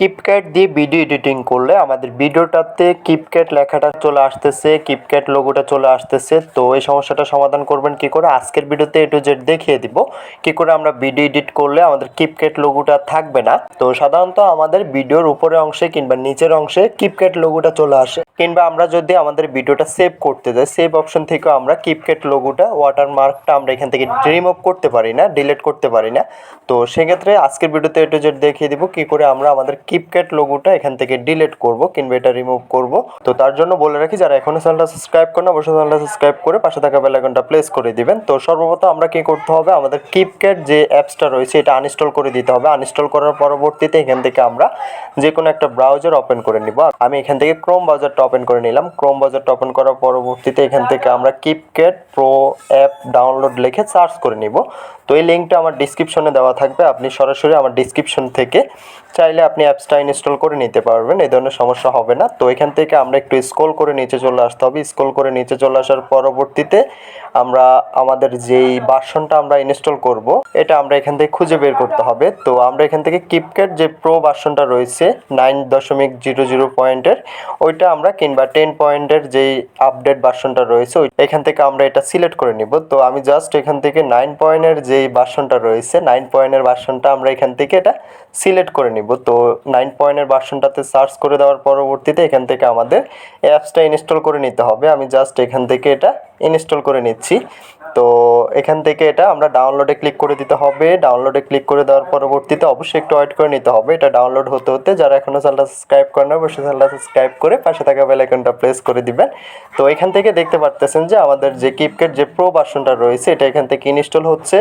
কিপক্যাট দিয়ে video editing করলে আমাদের ভিডিওটাতে কিপক্যাট লেখাটা চলে আসতেছে কিপক্যাট লোগোটা চলে আসতেছে। তো এই সমস্যাটা সমাধান করবেন কি করে? আজকের ভিডিওতে এ টু জেড দেখিয়ে দিব। কি করে আমরা ভিডিও এডিট করলে আমাদের কিপক্যাট লোগোটা থাকবে না? তো সাধারণত আমাদের ভিডিওর উপরের অংশে কিংবা নিচের অংশে কিপক্যাট লোগোটা চলে আসে। কিংবা আমরা যদি আমাদের ভিডিওটা সেভ করতে যাই সেভ অপশন থেকে আমরা কিপক্যাট লোগোটা ওয়াটারমার্কটা আমরা এখান থেকে রিমুভ করতে পারি না ডিলিট করতে পারি না। তো সেক্ষেত্রে আজকের ভিডিওতে এ টু জেড দেখিয়ে দিব। কি করে আমরা আমাদের কিপক্যাট লোগোটা এখান থেকে ডিলিট করব, কিংবা এটা রিমুভ করব। তো তার জন্য বলে রাখি, যারা এখনও চ্যানেলটা সাবস্ক্রাইব করেন অবশ্যই চ্যানেলটা সাবস্ক্রাইব করে পাশে থাকা বেল আইকনটা প্লেস করে দিবেন। তো সর্বপ্রথম আমরা কি করতে হবে? আমাদের কিপক্যাট যে অ্যাপসটা রয়েছে, এটা আনইনস্টল করে দিতে হবে। আনইনস্টল করার পরবর্তীতে এখান থেকে আমরা যে কোনো একটা ব্রাউজার ওপেন করে নিব। আমি এখান থেকে ক্রোম ব্রাউজারটা ওপেন করে নিলাম। ক্রোম ব্রাউজারটা ওপেন করার পরবর্তীতে এখান থেকে আমরা কিপক্যাট প্রো অ্যাপ ডাউনলোড লিখে সার্চ করে নিব। তো এই লিঙ্কটা আমার ডিসক্রিপশনে দেওয়া থাকবে। আপনি সরাসরি আমার ডিসক্রিপশন থেকে চাইলে আপনি অ্যাপসটা ইনস্টল করে নিতে পারবেন, এই ধরনের সমস্যা হবে না। তো এখান থেকে আমরা একটু স্ক্রল করে নিচে চলে আসতে হবে। স্ক্রল করে নিচে চলে আসার পরবর্তীতে আমরা আমাদের যেই বাসনটা আমরা ইনস্টল করব, এটা আমরা এখান থেকে খুঁজে বের করতে হবে। তো আমরা এখান থেকে কিপক্যাট যে প্রো বাসনটা রয়েছে নাইন দশমিক জিরো জিরো পয়েন্টের ওইটা আমরা কিংবা টেন পয়েন্টের যেই আপডেট বাসনটা রয়েছে এখান থেকে আমরা এটা সিলেক্ট করে নিব। তো আমি জাস্ট এখান থেকে নাইন পয়েন্টের যেই বাসনটা রয়েছে নাইন পয়েন্টের বাসনটা আমরা এখান থেকে এটা সিলেক্ট করে নিব। তো নাইন পয়েন্টের ভার্সনটাতে সার্চ করে দেওয়ার পরবর্তীতে এখান থেকে আমাদের অ্যাপসটা ইনস্টল করে নিতে হবে। আমি জাস্ট এখান থেকে এটা ইনস্টল করে নিচ্ছি। তো এখান থেকে এটা আমরা ডাউনলোডে ক্লিক করে দিতে হবে। ডাউনলোডে ক্লিক করে দেওয়ার পরবর্তীতে অবশ্যই একটু ওয়েট করে নিতে হবে। এটা ডাউনলোড হতে হতে যারা এখনও চ্যানেলটা সাবস্ক্রাইব করে না, অবশ্যই চ্যানেলটা সাবস্ক্রাইব করে পাশে থাকা বেল আইকনটা প্রেস করে দিবেন। তো এখান থেকে দেখতে পারতেছেন যে আমাদের যে কিপক্যাট যে প্রো ভার্সনটা রয়েছে, এটা এখান থেকে ইনস্টল হচ্ছে।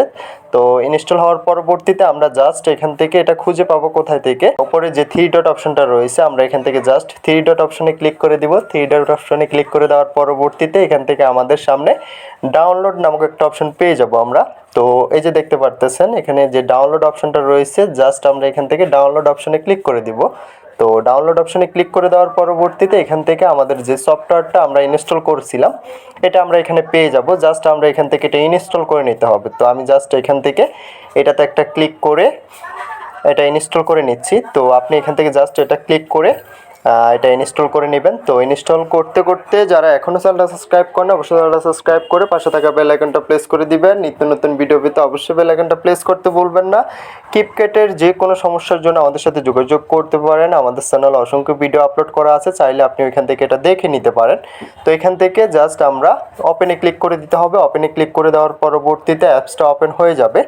তো ইনস্টল হওয়ার পরবর্তীতে আমরা জাস্ট এখান থেকে এটা খুঁজে পাবো কোথায় থেকে? ওপরে যে থ্রি ডট অপশনটা রয়েছে, আমরা এখান থেকে জাস্ট থ্রি ডট অপশনে ক্লিক করে দিব। থ্রি ডট অপশনে ক্লিক করে দেওয়ার পরবর্তীতে এখান থেকে আমাদের সামনে ডাউনলোড নামক একটা অপশন পেয়ে যাব আমরা। তো এই যে দেখতে পারতেছেন, এখানে যে ডাউনলোড অপশনটা রয়েছে জাস্ট আমরা এখান থেকে ডাউনলোড অপশনে ক্লিক করে দিব। তো ডাউনলোড অপশনে ক্লিক করে দেওয়ার পরবর্তীতে এখান থেকে আমাদের যে সফটওয়্যারটা আমরা ইনস্টল করছিলাম, এটা আমরা এখানে পেয়ে যাব। জাস্ট আমরা এখান থেকে এটা ইনস্টল করে নিতে হবে। তো আমি জাস্ট এখান থেকে এটাতে একটা ক্লিক করে, এটা ইনস্টল করে নিচ্ছি। তো আপনি এখান থেকে জাস্ট এটা ক্লিক করে এটা ইনস্টল করে নেবেন। তো ইনস্টল করতে করতে যারা এখনও চ্যানেলটা সাবস্ক্রাইব করেন অবশ্যই চ্যানেলটা সাবস্ক্রাইব করে পাশে থাকা বেল আইকনটা প্রেস করে দিবেন। নিত্য নতুন ভিডিও পেতে অবশ্যই বেল আইকনটা প্রেস করতে ভুলবেন না। কিপকেটের যে কোনো সমস্যার জন্য আমাদের সাথে যোগাযোগ করতে পারেন। আমাদের চ্যানেলে অসংখ্য ভিডিও আপলোড করা আছে, চাইলে আপনি ওইখান থেকে এটা দেখে নিতে পারেন। তো এখান থেকে জাস্ট আমরা ওপেনে ক্লিক করে দিতে হবে। ওপেনে ক্লিক করে দেওয়ার পরবর্তীতে অ্যাপসটা ওপেন হয়ে যাবে।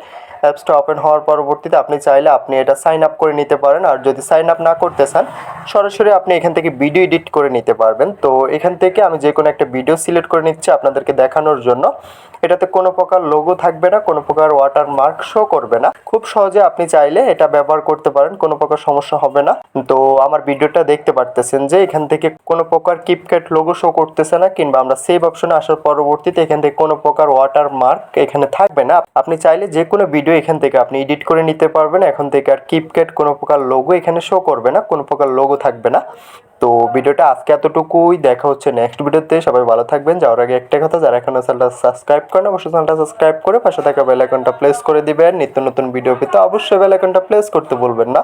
অ্যাপসটা ওপেন হওয়ার পরবর্তীতে আপনি চাইলে আপনি এটা সাইন আপ করে নিতে পারেন। আর যদি সাইন আপ না করতে চান, সরাসরি আপনি এখান থেকে ভিডিও এডিট করে নিতে পারবেন। তো এখান থেকে আমি যে কোনো একটা ভিডিও সিলেক্ট করে নিচ্ছি আপনাদেরকে দেখানোর জন্য। এটাতে কোনো প্রকার লোগো থাকবে না, কোনো প্রকার ওয়াটার মার্ক শো করবে না। খুব সহজে আপনি চাইলে এটা ব্যবহার করতে পারেন, কোনো প্রকার সমস্যা হবে না। তো আমার ভিডিওটা দেখতে পারতেছেন যে এখান থেকে কোনো প্রকার কিপক্যাট লোগো শো করতেছে না, কিংবা আমরা সেভ অপশনে আসার পরবর্তীতে এখান থেকে কোনো প্রকার ওয়াটার মার্ক এখানে থাকবে না। আপনি চাইলে যে কোনো ভিডিও এখান থেকে আপনি এডিট করে নিতে পারবেন। এখন থেকে আর কিপক্যাট কোনো প্রকার লোগো এখানে শো করবে না, কোনো প্রকার লোগো থাকবে না। তো ভিডিওটা আজকে এতটুকুই, দেখা হচ্ছে নেক্সট ভিডিওতে। সবাই ভালো থাকবেন, যাওয়ার আগে একটা কথা, যারা এখানে চ্যানেলটা সাবস্ক্রাইব করেন, অবশ্যই চ্যানেলটা সাবস্ক্রাইব করে পাশে থাকা বেল আইকনটা প্লেস করে দিবেন। নিত্য নতুন ভিডিও পেতে অবশ্যই বেল আইকনটা প্লেস করতে বলবেন না।